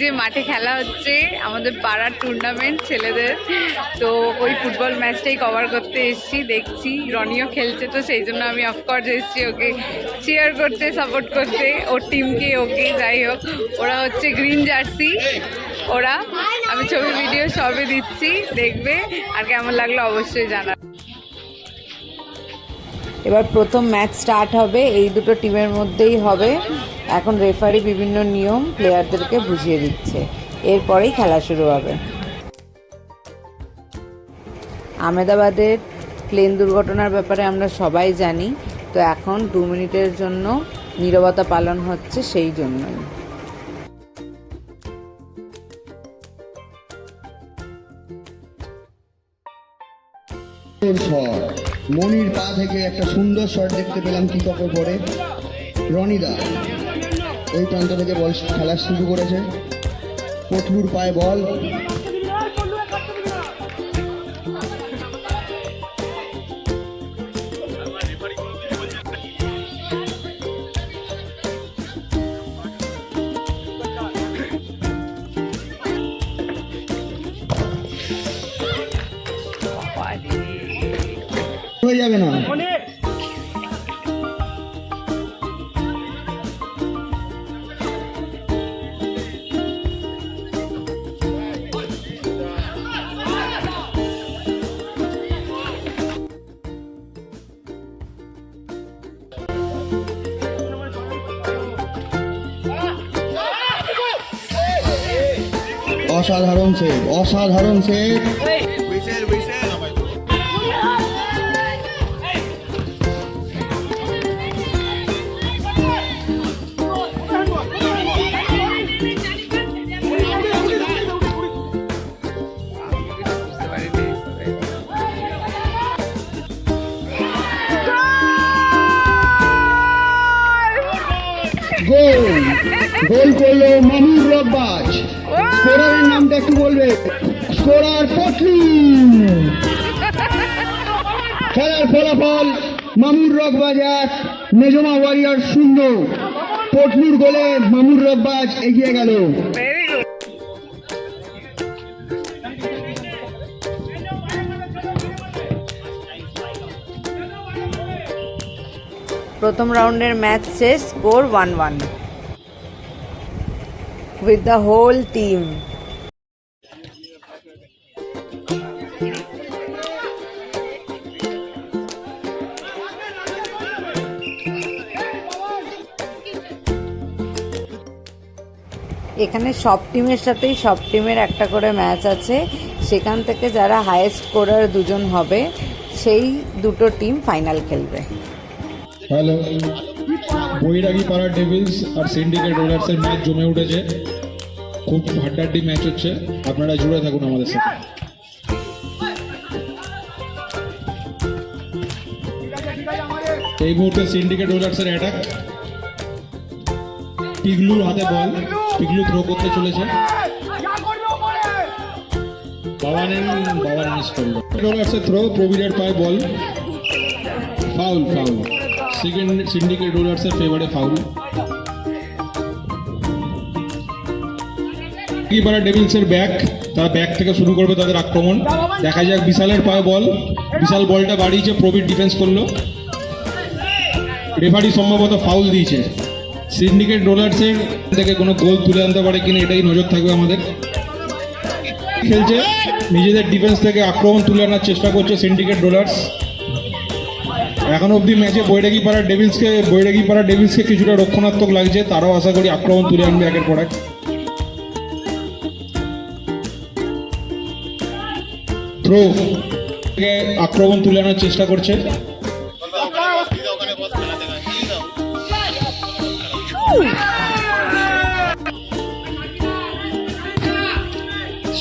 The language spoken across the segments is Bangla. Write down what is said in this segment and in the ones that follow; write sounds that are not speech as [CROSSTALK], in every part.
যে মাঠে খেলা হচ্ছে, আমাদের পাড়ার টুর্নামেন্ট ছেলেদের। তো ওই ফুটবল ম্যাচটাই কভার করতে এসছি, দেখছি। রনিও খেলছে তো, সেই জন্য আমি অফকোর্স এসছি ওকে চেয়ার করতে সাপোর্ট করতে। ওর টিমকে ওকে, যাই হোক। ওরা হচ্ছে গ্রিন জার্সি ওরা, আমি ছবি ভিডিও সবই দিচ্ছি, দেখবে। আর কেমন লাগল অবশ্যই জানা এবার প্রথম ম্যাচ স্টার্ট হবে, এই দুটো টিমের মধ্যেই হবে। এখন রেফারি বিভিন্ন নিয়ম প্লেয়ারদেরকে বুঝিয়ে দিচ্ছে। এরপরেই খেলা শুরু হবে। আমেদাবাদের প্লেন দুর্ঘটনার ব্যাপারে আমরা সবাই জানি, তো এখন দু মিনিটের জন্য নীরবতা পালন হচ্ছে সেই জন্যই। শট মনির পা থেকে একটা সুন্দর শট দেখতে পেলাম কি কপে পরে রনিদা ওই প্রান্ত থেকে বল খেলা শুরু করেছে। পটলুর পায়ে বল। যাবে না। অসাধারণ সেভ অসাধারণ সেভ গোল। গোল করল মামুর রব্বাজ। স্কোরারের নামটা একটু বলবে। স্কোরার পটলি। খেলার ফলাফল মামুর রকবাজ এক মেজমা ওয়ারিয়ার শূন্য। পটলুর গোলে মামুর রকবাজ এগিয়ে গেল। প্রথম রাউন্ডের ম্যাচ শেষ, score one one with the whole team এখানে সব টিমের সাথেই সব টিমের একটা করে ম্যাচ আছে। সেখান থেকে যারা হায়েস্ট স্কোরার দুজন হবে, সেই দুটো টিম ফাইনাল খেলবে। হ্যালো। বৈরাগী পাড়া ডেভিলস আর সিন্ডিকেট রোলার্সের ম্যাচ জমে উঠেছে। খুব হাড্ডাহাড্ডি ম্যাচ হচ্ছে। আপনারা জুড়ে থাকুন আমাদের সাথে। এই মুহূর্তে সিন্ডিকেট রোলার্সের অ্যাটাক পিগলুর হাতে বল পিগলু থ্রো করতে চলেছে। বাবানের বাবার মিস করল। রোলার্সের থ্রো প্রবীরের পায়ে ball foul foul second syndicate রোলার্সের ফেভারে ফাউল কিপারা ডেভিলসের ব্যাক তারা ব্যাক থেকে শুরু করবে তাদের আক্রমণ। দেখা যাক বিশালের পায়ে বল বিশাল বলটা বাড়িয়েছে, প্রবীর ডিফেন্স করল। রেফারি সম্ভবত ফাউল দিয়েছে। সিন্ডিকেট রোলার্সের থেকে কোনো গোল তুলে আনতে পারে কিনা, এটাই নজর থাকবে আমাদের। খেলছে, নিজেদের ডিফেন্স থেকে আক্রমণ তুলে আনার চেষ্টা করছে সিন্ডিকেট রোলার্স এখন অবধি ম্যাচে বৈরাগী পাড়া ডেভিলসকে বৈরাগী পাড়া ডেভিলসকে কিছুটা রক্ষণাত্মক লাগছে, তারাও আশা করি আক্রমণ তুলে আনবে একের পর এক। থ্রো আক্রমণ তুলে আনার চেষ্টা করছে।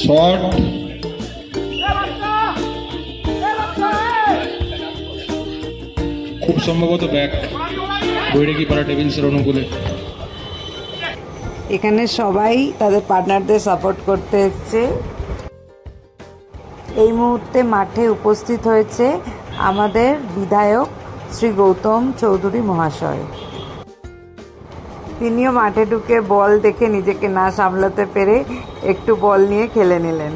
শট খুব সম্ভবত ব্যাক বৈরাগী পাড়া ডেভিলসের অনুকূলে? এখানে সবাই তাদের পার্টনারদের সাপোর্ট করতে এসছে। এই মুহূর্তে মাঠে উপস্থিত হয়েছে আমাদের বিধায়ক শ্রী গৌতম চৌধুরী মহাশয়। তিনিও মাঠে ঢুকে বল দেখে নিজেকে না সামলাতে পেরে একটু বল নিয়ে খেলে নিলেন।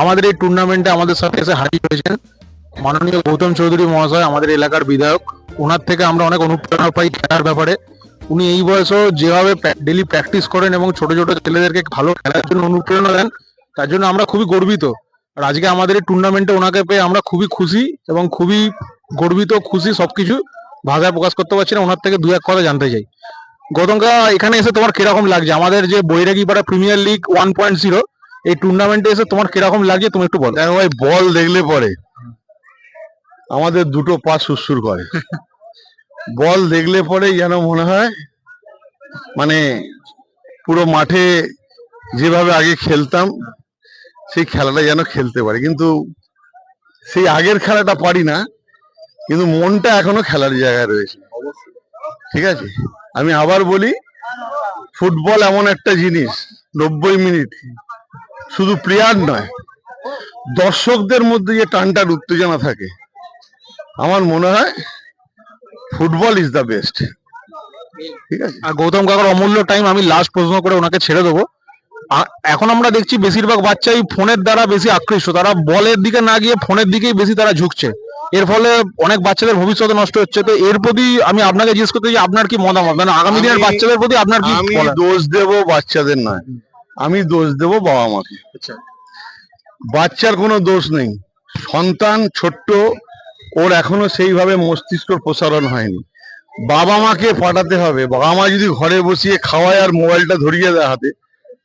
আমাদের এই টুর্নামেন্টে আমাদের সাথে এসে হাজির হয়েছেন মাননীয় গৌতম চৌধুরী মহাশয়, আমাদের এলাকার বিধায়ক। ওনার থেকে আমরা অনেক অনুপ্রেরণা পাই খেলার ব্যাপারে। উনি এই বয়সেও যেভাবে ডেলি প্র্যাকটিস করেন এবং ছোট ছোট ছেলেদেরকে ভালো খেলার জন্য অনুপ্রেরণা দেন, তার জন্য আমরা খুবই গর্বিত। আর আজকে আমাদের এই টুর্নামেন্টে ওনাকে পেয়ে আমরা খুবই খুশি এবং খুবই গর্বিত, খুশি সবকিছু। ভাষায় প্রকাশ করতে পারছি না ওনার থেকে দু এক কথা জানতে চাই। গৌতমকা এখানে এসে তোমার কীরকম লাগছে? আমাদের যে Bairagipara premier league one point zero এই টুর্নামেন্টে এসে তোমার কীরকম লাগছে তুমি একটু বলো। দেখো ভাই বল দেখলে পরে আমাদের দুটো পা সুরসুর করে। বল দেখলে পরে যেন মনে হয় মানে পুরো মাঠে যেভাবে আগে খেলতাম, সেই খেলাটা যেন খেলতে পারে। কিন্তু সেই আগের খেলাটা পারি না, কিন্তু মনটা এখনও খেলার জায়গায় রয়েছে। ঠিক আছে? আমি আবার বলি ফুটবল এমন একটা জিনিস, নব্বই মিনিট শুধু প্লেয়ার নয় দর্শকদের মধ্যে যে টানটার উত্তেজনা থাকে আমার মনে হয় ফুটবল ইজ দ্য বেস্ট ঠিক আছে? আর গৌতম কাকার অমূল্য টাইম আমি লাস্ট প্রশ্ন করে ওনাকে ছেড়ে দেবো। এখন আমরা দেখছি বেশিরভাগ বাচ্চাই ফোনের দ্বারা বেশি আকৃষ্ট। তারা বলের দিকে না গিয়ে ফোনের দিকেই বেশি তারা ঝুঁকছে। এর ফলে অনেক বাচ্চাদের ভবিষ্যৎ নষ্ট হচ্ছে। তো এর প্রতি আমি আপনাকে জিজ্ঞেস করতে চাই আপনার কি মতামত? মানে আগামী দিনের বাচ্চাদের প্রতি আপনার কি দোষ দেব বাচ্চাদের নয়। আমি দোষ দেব বাবা মাকে। বাচ্চার কোনো দোষ নেই। সন্তান ছোট্ট ওর এখনও সেইভাবে মস্তিষ্ক প্রসারণ হয়নি। বাবা মাকে পাঠাতে হবে। বাবা মা যদি ঘরে বসিয়ে খাওয়ায় আর মোবাইলটা ধরিয়ে দেয় হাতে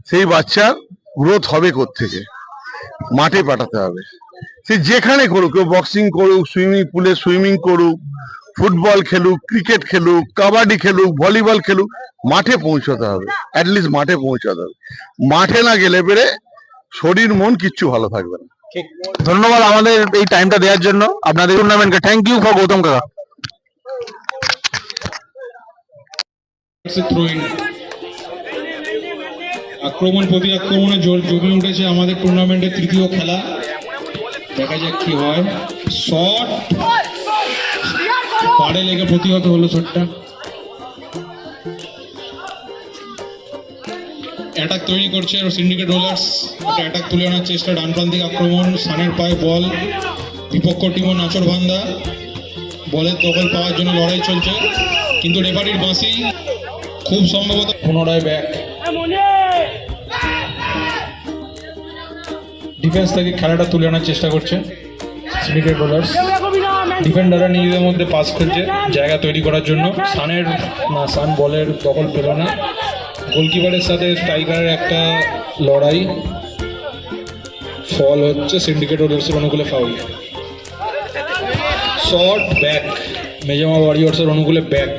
সেই বাচ্চার গ্রোথ হবে থেকে মাঠে পাঠাতে হবে। সে যেখানে করুক কেউ বক্সিং করুক সুইমিং পুলে সুইমিং করুক ফুটবল খেলুক ক্রিকেট খেলুক কাবাডি খেলুক ভলিবল খেলুক মাঠে পৌঁছতে হবে। অ্যাটলিস্ট মাঠে পৌঁছাতে হবে। মাঠে না গেলে পেরে শরীর মন কিচ্ছু ভালো থাকবে না। ধন্যবাদ আমাদের এই টাইমটা দেওয়ার জন্য। আপনাদের টুর্নামেন্টকে থ্যাংক ইউ ফর গৌতম কাকা। আক্রমণ প্রতি আক্রমণে জোর জমে উঠেছে আমাদের টুর্নামেন্টের তৃতীয় খেলা। দেখা যাক কি হয়। শট পাড়ে লেগে প্রতিহত হলো শটটা অ্যাটাক তৈরি করছে সিন্ডিকেট রোলার্স একটা অ্যাটাক তুলে আনার চেষ্টা ডান প্রান্তিক আক্রমণ, সানের পায়ে বল, বিপক্ষ টিমও নাচর ভান্দা বলের দখল পাওয়ার জন্য লড়াই চলছে, কিন্তু রেফারির বাঁশি খুব সম্ভবত পুনরায় ব্যাক ডিফেন্স থেকে খেলাটা তুলে আনার চেষ্টা করছে সিন্ডিকেট বোলার্স ডিফেন্ডাররা নিজেদের মধ্যে পাস খুঁজছে জায়গা তৈরি করার জন্য। সানের, না, সান বলের দখল পেল না। গোলকিপারের সাথে টাইগারের একটা লড়াই। ফল হচ্ছে সিন্ডিকেট ওডার্সের অনুকূলে ফাউল শর্ট ব্যাক মেজামা ওয়ারিয়র্সের অনুকূলে ব্যাক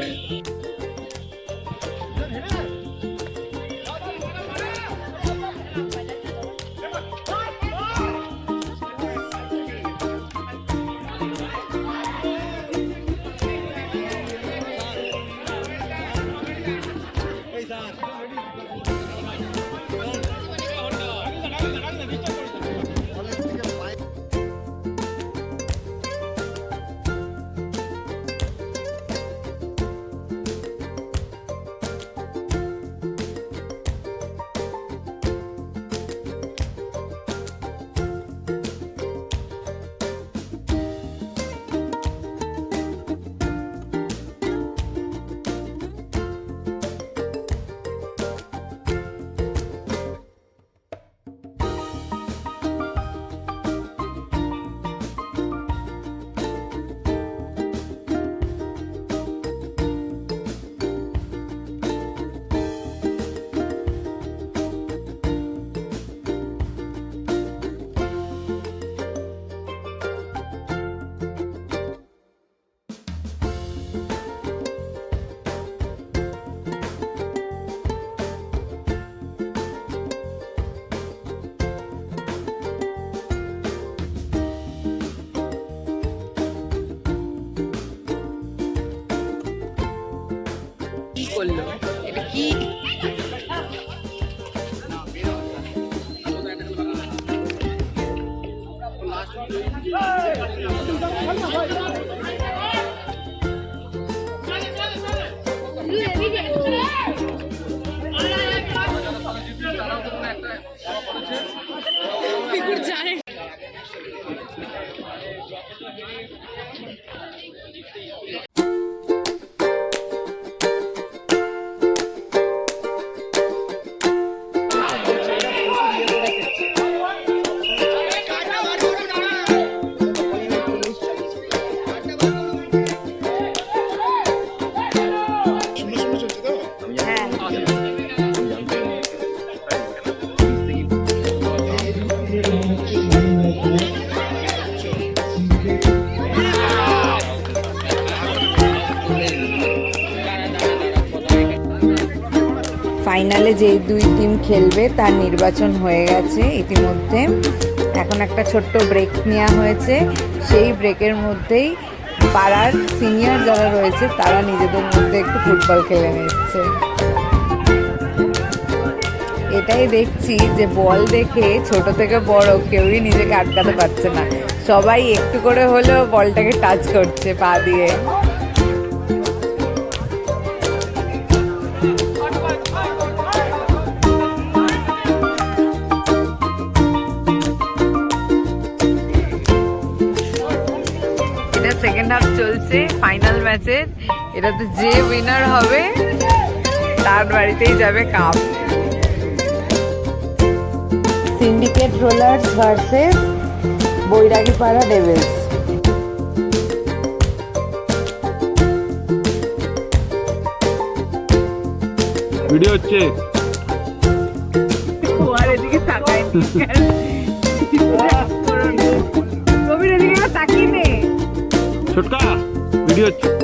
করল এটা কি Hey! খেলবে, তার নির্বাচন হয়ে গেছে ইতিমধ্যে। এখন একটা ছোট্ট ব্রেক নেওয়া হয়েছে। সেই ব্রেকের মধ্যেই পাড়ার সিনিয়র যারা রয়েছে, তারা নিজেদের মধ্যে একটু ফুটবল খেলে নিচ্ছে। এটাই দেখছি যে বল দেখে ছোট থেকে বড় কেউই নিজেকে আটকাতে পারছে না। সবাই একটু করে হলেও বলটাকে টাচ করছে পা দিয়ে। এটা চলছে ফাইনাল ম্যাচের এটাতে যে উইনার হবে তার বাড়িতেই যাবে cup syndicate rollers versus Bairagipara devils video হচ্ছে। আর এদিকে [LAUGHS] এদিকে তাকিয়ে নে ছোটকা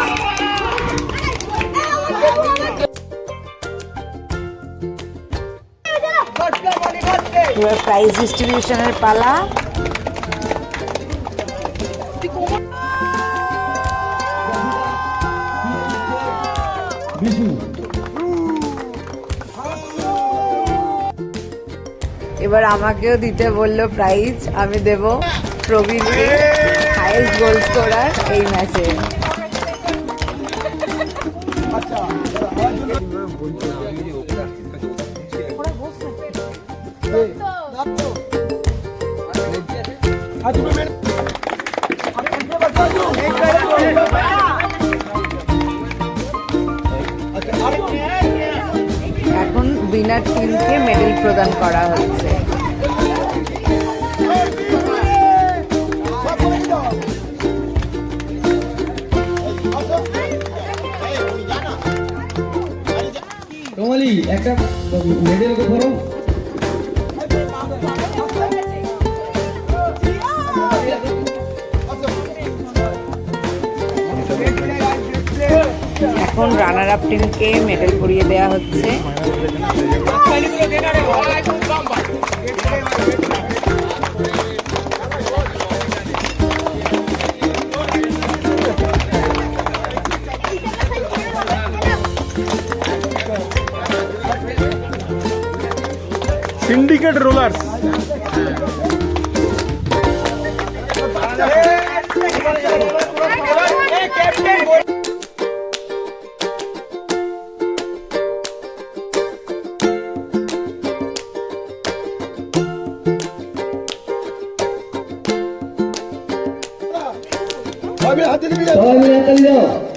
এবার প্রাইজ ডিস্ট্রিবিউশনের পালা। এবার আমাকেও দিতে বলল প্রাইজ আমি দেব প্রবীণকে হাইয়েস্ট গোল স্কোরার এই ম্যাচে উইনার টিমকে মেডেল প্রদান করা হচ্ছে একটা মেডেল ধরো। এখন রানার আপ টিমকে মেডেল পরিয়ে দেওয়া হচ্ছে সিন্ডিকেট রোলার্স ক্যাপ্টেন સવાલ વિના કરી